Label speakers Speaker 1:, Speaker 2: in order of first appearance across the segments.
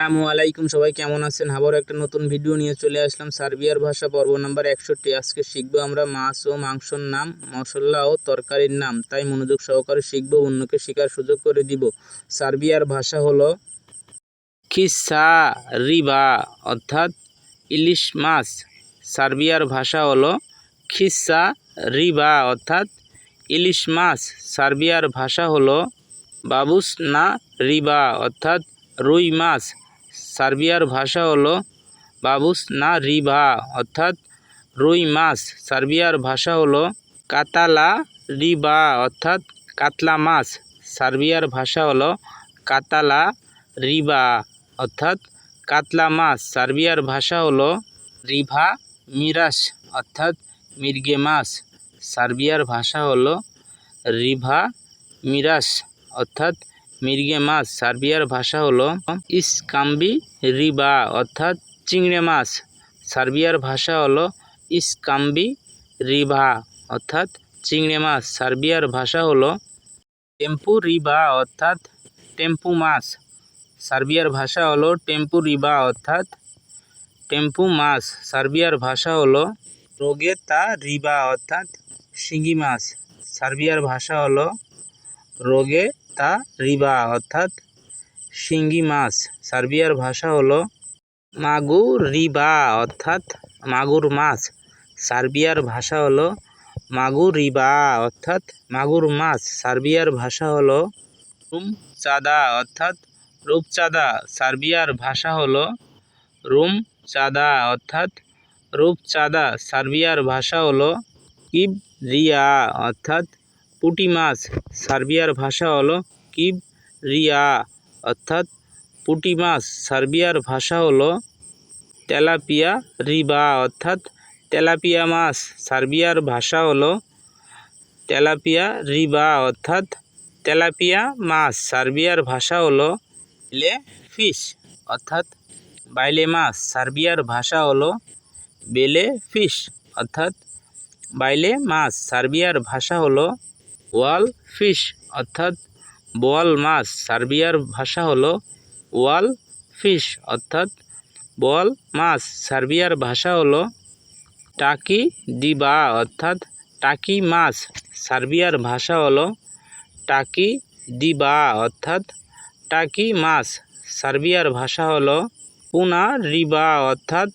Speaker 1: আসসালামু আলাইকুম, সবাই কেমন আছেন? আবার একটা নতুন ভিডিও নিয়ে চলে আসলাম। সার্বিয়ার ভাষা পর্ব নাম্বার একষট্টি। আজকে শিখব আমরা মাছ ও মাংসর নাম, মশলা ও তরকারির নাম। তাই মনোযোগ সহকারে শিখব, অন্যকে শেখার সুযোগ করে দিব। সার্বিয়ার ভাষা হলো খিসা রিবা অর্থাৎ ইলিশ মাছ। সার্বিয়ার ভাষা হলো খিসা রিবা অর্থাৎ ইলিশ মাছ। সার্বিয়ার ভাষা হলো বাবুস না রিবা, অর্থাৎ রুই মাছ। সার্বিয়ার ভাষা হলো বাবুস না রিভা অর্থাৎ রুই মাছ। সার্বিয়ার ভাষা হলো কাতালা রিবা, অর্থাৎ কাতলা মাছ। সার্বিয়ার ভাষা হলো কাতালা রিবা, অর্থাৎ কাতলা মাছ। সার্বিয়ার ভাষা হলো রিভা মিরাস, অর্থাৎ মির্গে মাছ। সার্বিয়ার ভাষা হলো রিভা মিরাস, অর্থাৎ মির্গে মাছ, সার্বিয়ার ভাষা হলো ইসকাম্বি রিবা, অর্থাৎ চিংড়ে মাছ। সার্বিয়ার ভাষা হলো ইসকাম্বি রিভা অর্থাৎ চিংড়ে মাছ। সার্বিয়ার ভাষা হলো টেম্পু রিবা, অর্থাৎ টেম্পু মাছ। সার্বিয়ার ভাষা হলো টেম্পু রিবা, অর্থাৎ টেম্পু মাছ। সার্বিয়ার ভাষা হলো রোগেতা রিবা, অর্থাৎ শিঙ্গি মাছ। সার্বিয়ার ভাষা হলো রোগে তা রিবা, অর্থাৎ শিঙ্গি মাছ। সার্বিয়ার ভাষা হলো মাগুর রিবা, অর্থাৎ মাগুর মাছ। সার্বিয়ার ভাষা হলো মাগুর রিবা, অর্থাৎ মাগুর মাছ। সার্বিয়ার ভাষা হলো রুম চাঁদা অর্থাৎ রূপচাঁদা। সার্বিয়ার ভাষা হলো রুম চাঁদা অর্থাৎ রূপচাঁদা। সার্বিয়ার ভাষা হলো কিব রিয়া অর্থাৎ পুঁটি মাছ। সার্বিয়ার ভাষা হলো কিব রিয়া অর্থাৎ পুঁটি মাছ। সার্বিয়ার ভাষা হলো তেলাপিয়া রিবা, অর্থাৎ তেলাপিয়া মাছ। সার্বিয়ার ভাষা হলো তেলাপিয়া রিবা, অর্থাৎ তেলাপিয়া মাছ। সার্বিয়ার ভাষা হলো লে ফিশ, অর্থাৎ বাইলে মাছ। সার্বিয়ার ভাষা হলো বেলে ফিশ, অর্থাৎ বাইলে মাছ। সার্বিয়ার ভাষা হলো ওয়াল ফিশ, অর্থাৎ বোয়াল মাছ। সার্বিয়ার ভাষা হলো ওয়াল ফিশ, অর্থাৎ বোয়াল মাছ। সার্বিয়ার ভাষা হলো টাকি ডিবা অর্থাৎ টাকি মাছ। সার্বিয়ার ভাষা হলো টাকি ডিবা অর্থাৎ টাকি মাছ। সার্বিয়ার ভাষা হলো পুনা রিবা, অর্থাৎ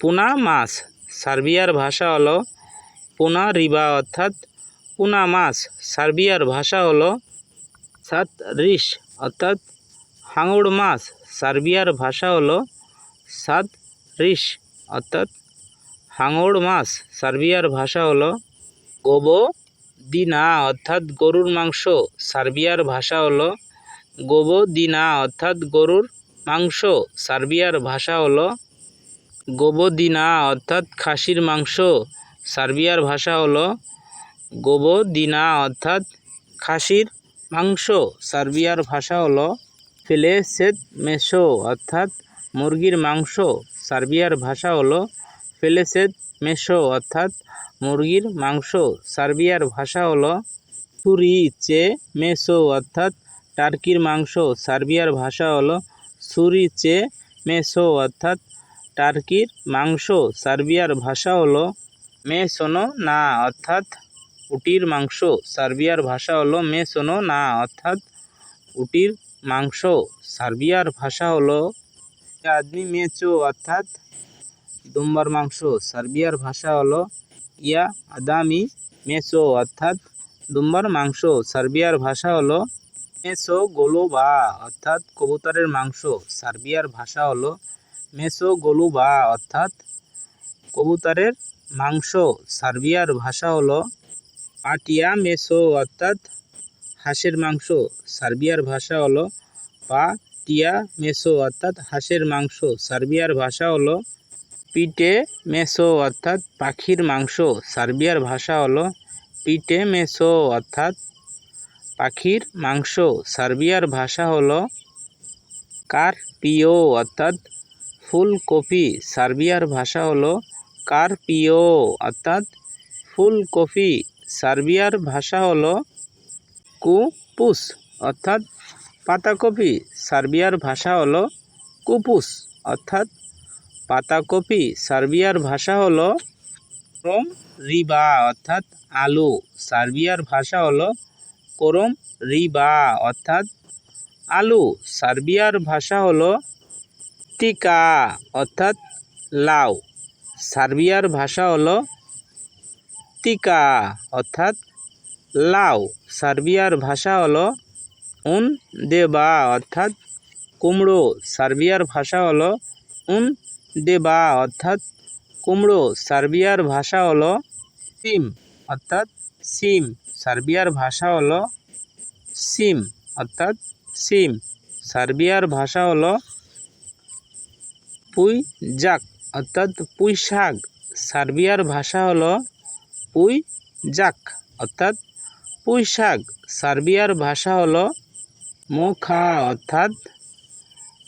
Speaker 1: পুনা মাছ। সার্বিয়ার ভাষা হলো পুনা রিবা, অর্থাৎ পুনা মাছ। সার্বিয়ার ভাষা হলো সাত রিস অর্থাৎ হাঙড় মাছ। সার্বিয়ার ভাষা হলো সাত রিস অর্থাৎ হাঙড় মাছ। সার্বিয়ার ভাষা হলো গোবো দিনা, অর্থাৎ গরুর মাংস। সার্বিয়ার ভাষা হলো গোবো দিনা, অর্থাৎ গরুর মাংস। সার্বিয়ার ভাষা হলো গোবদিনা অর্থাৎ খাসির মাংস। সার্বিয়ার ভাষা হলো গোবদিনা অর্থাৎ খাসির মাংস। সার্বিয়ার ভাষা হলো ফেলেসেত মেসো, অর্থাৎ মুরগির মাংস। সার্বিয়ার ভাষা হলো ফেলেসেত মেসো, অর্থাৎ মুরগির মাংস। সার্বিয়ার ভাষা হলো সুরি চে মেসো, অর্থাৎ টার্কির মাংস। সার্বিয়ার ভাষা হলো সুরি চে মেসো, অর্থাৎ টার্কির মাংস। সার্বিয়ার ভাষা হলো মেসোনো না, অর্থাৎ উটির মাংস, সার্বিয়ার ভাষা হলো মেসোনো না, অর্থাৎ উটির মাংস, সার্বিয়ার ভাষা হলো আদমি মেচো অর্থাৎ দুম্বার মাংস, সার্বিয়ার ভাষা হলো ইয়া আদামি মেসো অর্থাৎ দুম্বার মাংস, সার্বিয়ার ভাষা হলো মেসো গোলোবা, অর্থাৎ কবুতরের মাংস, সার্বিয়ার ভাষা হলো মেসো গোলুবা, অর্থাৎ কবুতরের মাংস, সার্বিয়ার ভাষা হলো পাটিয়া মেসো অর্থাৎ হাঁসের মাংস। সার্বিয়ার ভাষা হলো পাটিয়া মেসো অর্থাৎ হাঁসের মাংস। সার্বিয়ার ভাষা হলো পিটে মেসো অর্থাৎ পাখির মাংস। সার্বিয়ার ভাষা হলো পিটে মেসো অর্থাৎ পাখির মাংস। সার্বিয়ার ভাষা হলো কারপিও অর্থাৎ ফুলকপি। সার্বিয়ার ভাষা হলো কারপিও অর্থাৎ ফুলকপি। সার্বিয়ার ভাষা হলো কুপুস, অর্থাৎ পাতাকপি। সার্বিয়ার ভাষা হলো কুপুস, অর্থাৎ পাতাকপি। সার্বিয়ার ভাষা হলো করম রিবা, অর্থাৎ আলু। সার্বিয়ার ভাষা হলো করম রিবা, অর্থাৎ আলু। সার্বিয়ার ভাষা হলো টিকা, অর্থাৎ লাউ। সার্বিয়ার ভাষা হলো টিকা অর্থাৎ লাউ সার্বিয়ার ভাষা হলো উন দেবা অর্থাৎ কুমড়ো। সার্বিয়ার ভাষা হলো উন দেবা অর্থাৎ কুমড়ো। সার্বিয়ার ভাষা হলো সিম, অর্থাৎ সিম। সার্বিয়ার ভাষা হলো সিম, অর্থাৎ সিম। সার্বিয়ার ভাষা হলো পুই জাক অর্থাৎ পুঁই শাক সার্বিয়ার ভাষা হলো পুই জাক, অর্থাৎ পুঁই শাক। সার্বিয়ার ভাষা হলো মোখা, অর্থাৎ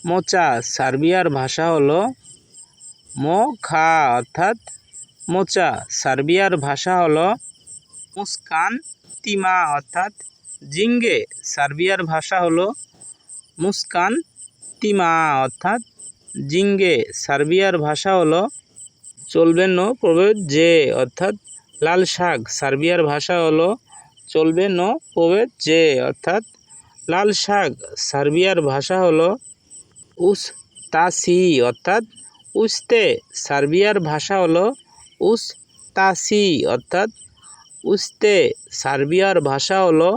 Speaker 1: মোচা। সার্বিয়ার ভাষা হলো মোখা, অর্থাৎ মোচা। সার্বিয়ার ভাষা হলো মুস্কান, তিমা, অর্থাৎ জিঙ্গে। সার্বিয়ার ভাষা হলো মুস্কান, তিমা, অর্থাৎ জিঙ্গে। সার্বিয়ার ভাষা হলো চলবে ন প্রভেদ যে, অর্থাৎ লাল শাক। সার্বিয়ার ভাষা হলো চলবে ন প্রভেদ যে, অর্থাৎ লাল শাক। সার্বিয়ার ভাষা হলো উস তাসি অর্থাৎ উস্তে। সার্বিয়ার ভাষা হলো উস তাসি অর্থাৎ উস্তে। সার্বিয়ার ভাষা হলো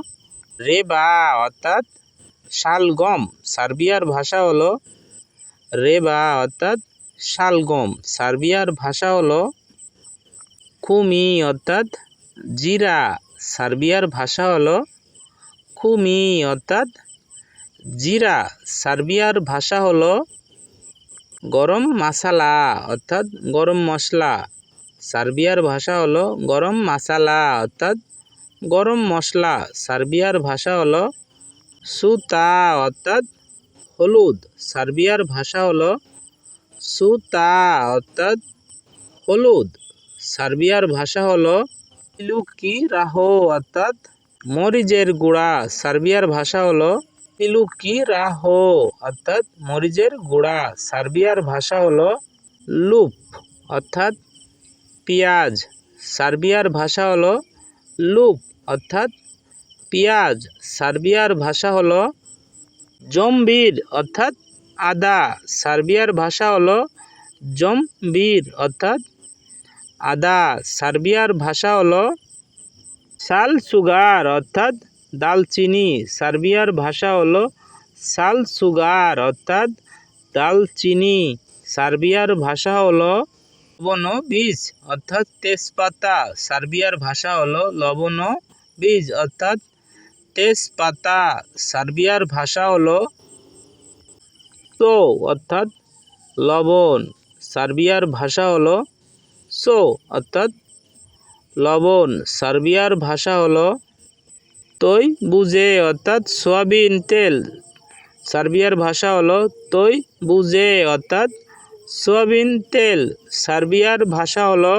Speaker 1: রেবা, অর্থাৎ শালগম। সার্বিয়ার ভাষা হলো রেবা, অর্থাৎ শালগম। সার্বিয়ার ভাষা হলো খুমি অর্থাৎ জিরা, সার্বিয়ার ভাষা হলো খুমি অর্থাৎ জিরা, সার্বিয়ার ভাষা হলো গরম মশালা অর্থাৎ গরম মশলা। সার্বিয়ার ভাষা হলো গরম মশালা অর্থাৎ গরম মশলা। সার্বিয়ার ভাষা হলো সুতা অর্থাৎ হলুদ। সার্বিয়ার ভাষা হলো সুতা অর্থাৎ হলুদ। সার্বিয়ার ভাষা হলো পিলুকি রাহো, অর্থাৎ মরিচের গুঁড়া। সার্বিয়ার ভাষা হলো পিলুকি রাহো, অর্থাৎ মরিচের গুঁড়া। সার্বিয়ার ভাষা হলো লুপ অর্থাৎ পেঁয়াজ। সার্বিয়ার ভাষা হলো লুপ অর্থাৎ পেঁয়াজ। সার্বিয়ার ভাষা হলো জম্বির, অর্থাৎ আদা। সার্বিয়ার ভাষা হলো জম্বির, অর্থাৎ আদা, সার্বিয়ার ভাষা হলো সাল সুগার, অর্থাৎ দালচিনি সার্বিয়ার ভাষা হলো সাল সুগার, অর্থাৎ দালচিনি সার্বিয়ার ভাষা হলো লবণ বীজ, অর্থাৎ তেজপাতা। সার্বিয়ার ভাষা হলো লবণ বীজ, অর্থাৎ তেজপাতা। সার্বিয়ার ভাষা হলো তো অর্থাৎ লবণ। সার্বিয়ার ভাষা হলো সো, অর্থাৎ লবণ, সার্বিয়ার ভাষা হলো তৈ বুঝে, অর্থাৎ সয়াবিন তেল। সার্বিয়ার ভাষা হলো তৈ বুঝে, অর্থাৎ সোয়াবিন তেল। সার্বিয়ার ভাষা হলো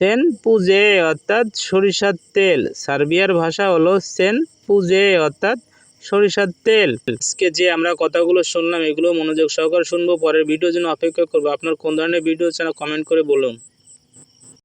Speaker 1: সেন পুজে, অর্থাৎ সরিষার তেল। সার্বিয়ার ভাষা হলো সেন পুজে, অর্থাৎ সরিষার তেল। আজকে যে আমরা কথাগুলো শুনলাম, এগুলো মনোযোগ সহকারে শুনব। পরের ভিডিওর জন্য অপেক্ষা করব। আপনার কোন ধরনের ভিডিও চান কমেন্ট করে বলুন।